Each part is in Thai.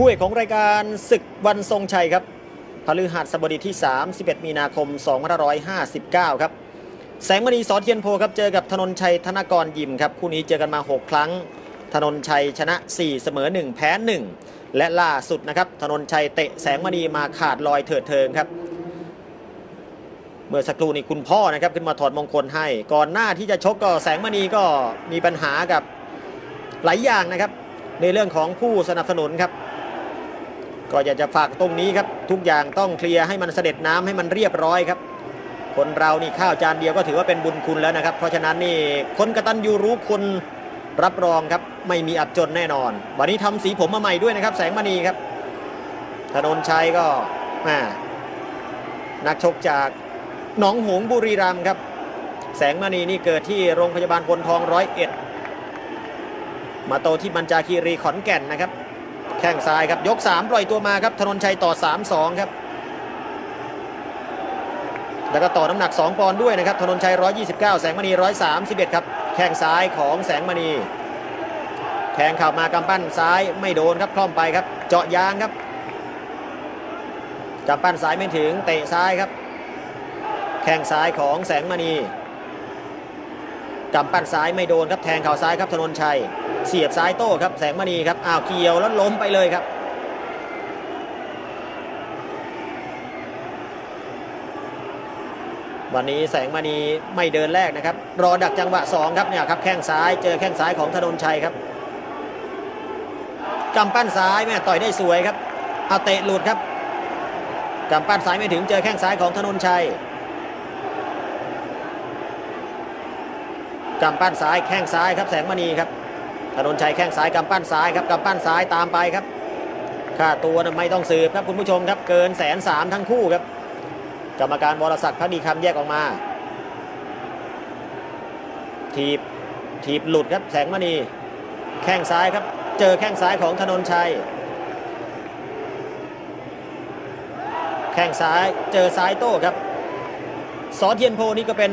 คู่เอกของรายการศึกวันทรงชัยครับพฤหัสบดีที่ 31 มีนาคม 2559 ครับ แสงมณีสอเทียนโพครับเจอกับธนนชัยธนกรยิมครับคู่นี้เจอกันมา 6 ครั้ง ธนนชัยชนะ 4 เสมอ 1 แพ้ 1 และล่าสุดนะครับธนนชัยเตะแสงมณีมาขาดลอยเถิดเทิงครับ เมื่อสักครู่นี้คุณพ่อนะครับขึ้นมาถอดมงคลให้ ก่อนหน้าที่จะชกก็แสงมณีก็มีปัญหากับหลายอย่างนะครับ ในเรื่องของผู้สนับสนุนครับ ก็อยากจะฝากตรงนี้ครับ ทุกอย่างต้องเคลียร์ให้มันเสด็จน้ำให้มันเรียบร้อยครับ คนเรานี่ข้าวจานเดียวก็ถือว่าเป็นบุญคุณแล้วนะครับ เพราะฉะนั้นนี่คนกระตัญญูรู้คุณรับรองครับ ไม่มีอับจนแน่นอน วันนี้ทำสีผมมาใหม่ด้วยนะครับ แสงมณีครับธนนชัยก็ม่นักชกจากหนองหงส์บุรีรัมย์ครับ แสงมณีนี่เกิดที่โรงพยาบาลพลทองร้อยเอ็ดมาโตที่บัญจาคีรีขอนแก่นนะครับ แข้งซ้ายครับยก 3 ปล่อยตัวมาครับธนนชัยต่อ 3-2 ครับ แล้วก็ต่อน้ำหนัก 2 ปอนด์ด้วยนะครับธนนชัย 129 แสงมณี 131 ครับ แข้งซ้ายของแสงมณีแทงเข่ามากำปั้นซ้ายไม่โดนครับคล่อมไปครับ เจาะยางครับกำปั้นซ้ายไม่ถึงเตะซ้ายครับ แข้งซ้ายของแสงมณีกำปั้นซ้ายไม่โดนครับแทงเข่าซ้ายครับธนนชัย เสียบซ้ายโต้ครับแสงมณีครับอ้าวเกี่ยวแล้วล้มไปเลยครับ วันนี้แสงมณีไม่เดินแรกนะครับ รอดักจังหวะ2ครับเนี่ยครับแข้งซ้ายเจอแข้งซ้ายของธนนชัยครับกำปั้นซ้ายแม่ต่อยได้สวยครับเอาเตะหลุดครับกำปั้นซ้ายไม่ถึงเจอแข้งซ้ายของธนนชัยกำปั้นซ้ายแข้งซ้ายครับแสงมณีครับ ธนนชัยแข้งซ้ายกำปั้นซ้ายครับกำปั้นซ้ายตามไปครับค่าตัวไม่ต้องสืบครับคุณผู้ชมครับเกินแสนสามทั้งคู่ครับกรรมการวรศักดิ์พักดีคำแยกออกมา ทีบทีบหลุดครับแสงมณีแข้งซ้ายครับเจอแข้งซ้ายของธนนชัย แข้งซ้ายเจอซ้ายโต้ครับสอเทียนโพนี่ก็เป็น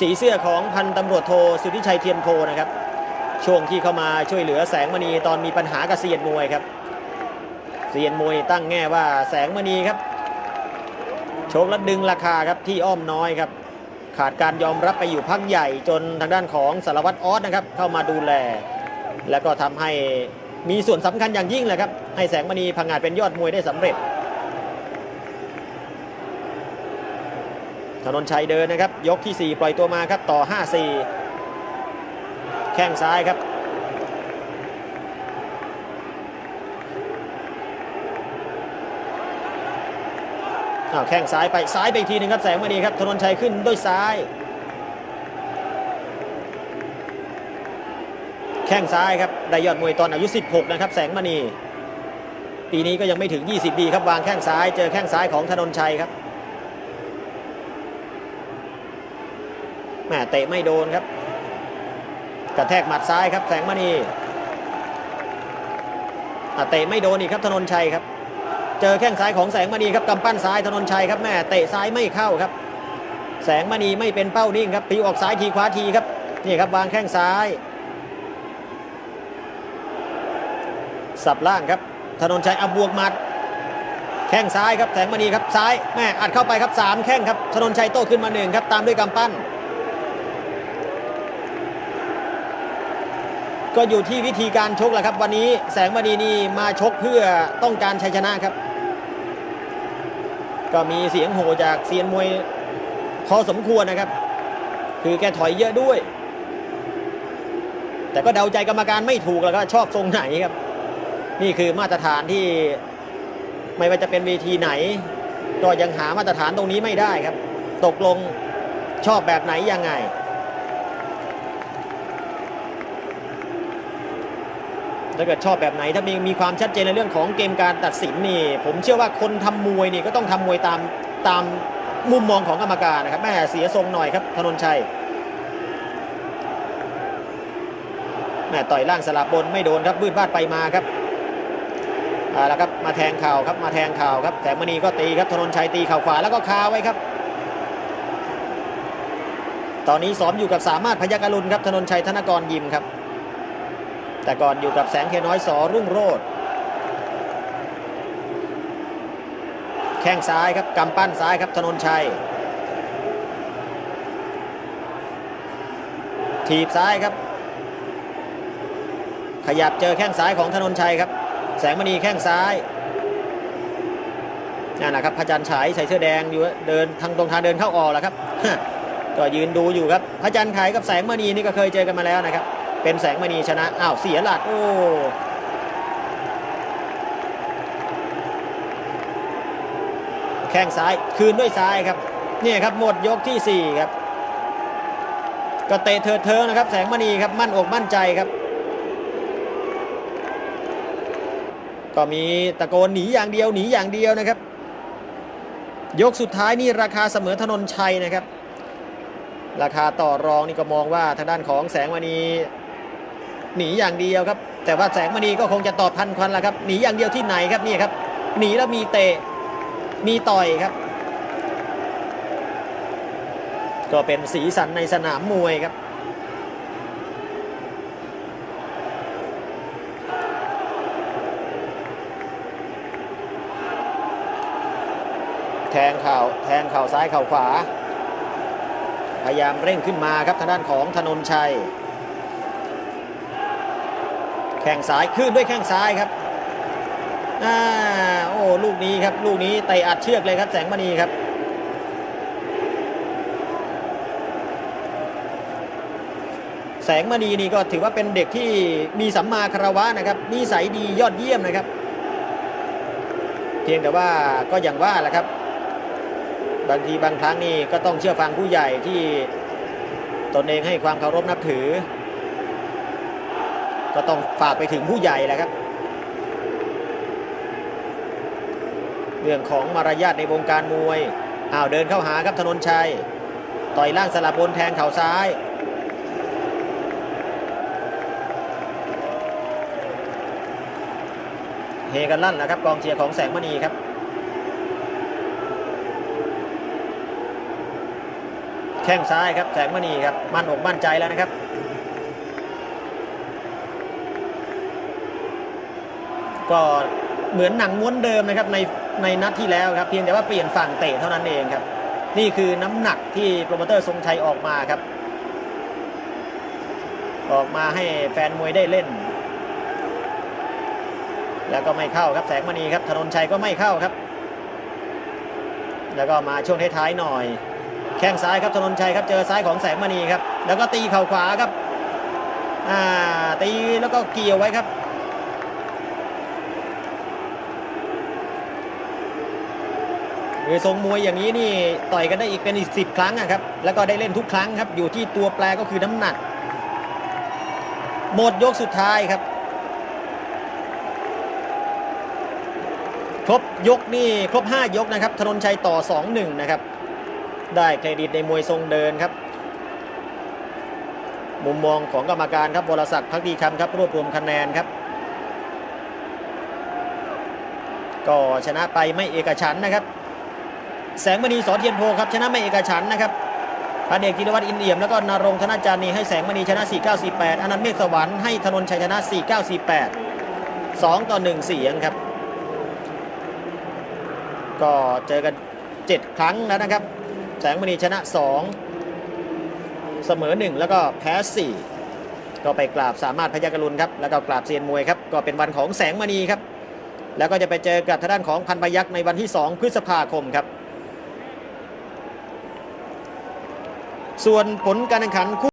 สีเสื้อของพันตำรวจโทสุทธิชัยเทียนโพนะครับ ช่วงที่เข้ามาช่วยเหลือแสงมณีตอนมีปัญหากับเซียนมวยครับ เซียนมวยตั้งแง่ว่าแสงมณีครับโชคและดึงราคาครับที่อ้อมน้อยครับ ขาดการยอมรับไปอยู่พักใหญ่จนทางด้านของสารวัตรออสนะครับ เข้ามาดูแล แล้วก็ทำให้มีส่วนสำคัญอย่างยิ่งเลยครับ ให้แสงมณีพังงาดเป็นยอดมวยได้สำเร็จถนนชัยเดินนะครับ ยกที่ 4 ปล่อยตัวมาครับต่อ 5-4 แข้งซ้ายครับ อ้าวแข้งซ้ายไปซ้ายไปอีกทีหนึงครับแสงมณีครับธนนชัยขึ้นด้วยซ้าย แข้งซ้ายครับได้ยอดมวยตอนอายุ 16 นะครับ แสงมณี ปีนี้ก็ยังไม่ถึง 20 ดีครับวางแข้งซ้าย เจอแข้งซ้ายของธนนชัยครับแม่เตะไม่โดนครับ กระแทกหมัดซ้ายครับแสงมณีเตะไม่โดนอีกครับธนนชัยครับ เจอแข้งซ้ายของแสงมณีครับกำปั้นซ้ายธนนชัยครับแม่เตะซ้ายไม่เข้าครับ แสงมณีไม่เป็นเป้านิ่งครับพิวออกซ้ายทีขวาทีครับนี่ครับวางแข้งซ้าย สับล่างครับธนนชัยเอาบวกหมัด แข้งซ้ายครับแสงมณีครับซ้ายแม่อัดเข้าไปครับสามแข้งครับธนนชัยโต้ขึ้นมาหนึ่งครับตามด้วยกำปั้น ก็อยู่ที่วิธีการชกแหละครับ วันนี้แสงมณีนี่มาชกเพื่อต้องการชัยชนะครับ ก็มีเสียงโห่จากเซียนมวยพอสมควรนะครับ คือแกถอยเยอะด้วย แต่ก็เดาใจกรรมการไม่ถูกแล้วก็ชอบทรงไหนครับ นี่คือมาตรฐานที่ไม่ว่าจะเป็นเวทีไหน ก็ยังหามาตรฐานตรงนี้ไม่ได้ครับ ตกลงชอบแบบไหนยังไง ถ้าเกิดชอบแบบไหนถ้ามีมีความชัดเจนในเรื่องของเกมการตัดสินนี่ ผมเชื่อว่าคนทำมวยนี่ก็ต้องทำมวยตามตามมุมมองของกรรมการนะครับแม่เสียทรงหน่อยครับธนนชัยแม่ต่อยล่างสลับบนไม่โดนครับวืดวาดไปมาครับเอาละครับมาแทงเข่าครับมาแทงเข่าครับแสงมณีก็ตีครับธนนชัยตีเข่าขวาแล้วก็คาไว้ครับ ตอนนี้ซ้อมอยู่กับสามารถพยักรุณครับธนนชัยธนกรยิมครับ แต่ก่อนอยู่กับแสงเคน้อยสอรุ่งโรดแข้งซ้ายครับกำปั้นซ้ายครับธนนชัย ถีบซ้ายครับ ขยับเจอแข้งซ้ายของธนนชัยครับ แสงมณีแข้งซ้ายนั่นนะครับพระจันทร์ฉายใส่เสื้อแดงอยู่เดินทางตรงทางเดินเข้าออกแล้วครับก็ยืนดูอยู่ครับพระจันทร์ฉายกับแสงมณีนี่ก็เคยเจอกันมาแล้วนะครับ เป็นแสงมณีชนะ อ้าว เสียหลัก โอ้แข้งซ้ายคืนด้วยซ้ายครับเนี่ยครับหมดยกที่สี่ครับ ก็เตะเถิดเทิงนะครับ แสงมณีครับมั่นอกมั่นใจครับ ก็มีตะโกนหนีอย่างเดียวหนีอย่างเดียวนะครับ ยกสุดท้ายนี่ราคาเสมอถนนชัยนะครับ ราคาต่อรองนี่ก็มองว่าทางด้านของแสงมณี หนีอย่างเดียวครับ แต่ว่าแสงมณีก็คงจะตอบทันควันแล้วครับหนีอย่างเดียวที่ไหนครับนี่ครับ หนีแล้วมีเตะมีต่อยครับ ก็เป็นสีสันในสนามมวยครับแทงเข่าแทงเข่าซ้ายเข่าขวา พยายามเร่งขึ้นมาครับทางด้านของธนนชัย ข้งซ้ายขึ้นด้วยแข้งซ้ายครับอ่าโอ้ลูกนี้ครับลูกนี้เตะอัดเชือกเลยครับแสงมณีครับแสงมณีนี่ก็ถือว่าเป็นเด็กที่มีสัมมาคารวะนะครับนิสัยดียอดเยี่ยมนะครับ เพียงแต่ว่าก็อย่างว่าแหละครับ บางทีบางครั้งนี่ก็ต้องเชื่อฟังผู้ใหญ่ที่ตนเองให้ความเคารพนับถือ ก็ต้องฝากไปถึงผู้ใหญ่แหละครับ เรื่องของมารยาทในวงการมวยอ้าวเดินเข้าหาครับธนนชัย ต่อยล่างสลับบนแทงเข่าซ้ายเฮกันลั่นนะครับกองเชียร์ของแสงมณีครับ แข้งซ้ายครับแสงมณีครับมั่นอกมั่นใจแล้วนะครับ ก็เหมือนหนังม้วนเดิมนะครับในในนัดที่แล้วครับเพียงแต่ว่าเปลี่ยนฝั่งเตะเท่านั้นเองครับ นี่คือน้ำหนักที่โปรโมเตอร์ทรงชัยออกมาครับ ออกมาให้แฟนมวยได้เล่น แล้วก็ไม่เข้าครับแสงมณีครับธนนชัยก็ไม่เข้าครับ แล้วก็มาช่วงท้ายๆหน่อย แข้งซ้ายครับธนนชัยครับเจอซ้ายของแสงมณีครับ แล้วก็ตีเข่าขวาครับอ่าตีแล้วก็เกี่ยวไว้ครับ คือทรงมวยอย่างนี้นี่ต่อยกันได้อีกเป็นอีกสิบครั้งอะครับ แล้วก็ได้เล่นทุกครั้งครับ อยู่ที่ตัวแปรก็คือน้ำหนัก หมดยกสุดท้ายครับ ครบยกนี่ครบ 5 ยกนะครับ ธนนชัยต่อ 2-1 นะครับ ได้เครดิตในมวยทรงเดินครับ มุมมองของกรรมการครับวรศักดิ์พักดีคำครับ รวบรวมคะแนนครับก็ชนะไปไม่เอกฉันนะครับ แสงมณีสอเทียนโพครับชนะไม่เอกฉันนะครับพันเอกธีรวัตรอินเอี่ยมแล้วก็นรงธนาจานีให้แสงมณีชนะ 4948 อนันต์เมฆสวรรค์ให้ธนนชัยชนะ 4948 2 ต่อ 1 เสียงครับ ก็เจอกัน 7 ครั้งแล้วนะครับ แสงมณีชนะ 2 เสมอ 1 แล้วก็แพ้ 4 ก็ไปกราบสามารถพยักรุณครับ แล้วก็กราบเซียนมวยครับ ก็เป็นวันของแสงมณีครับ แล้วก็จะไปเจอกับทางด้านของพันพยักษ์ในวันที่ 2 พฤษภาคมครับ ส่วนผลการแข่งขันคู่